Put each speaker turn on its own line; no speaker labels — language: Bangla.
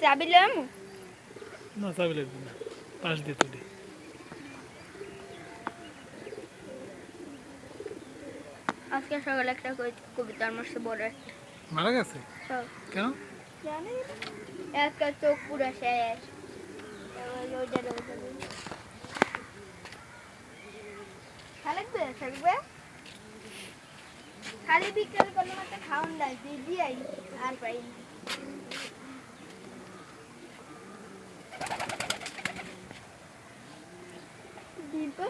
চাবি লম
না চাবি লাগবে না। পাশ দিয়ে তুলি।
আজকে সকালে একটা কই- কবিতার মাসে বড় একটা।
মারা গেছে? কেন?
জানি একটা চোখ পুরো শেষ। থাকবে থাকবে? મારે બી કલ કલમાં ખાવાનું લાગે દીદી આવી હાર પાડીને દીપક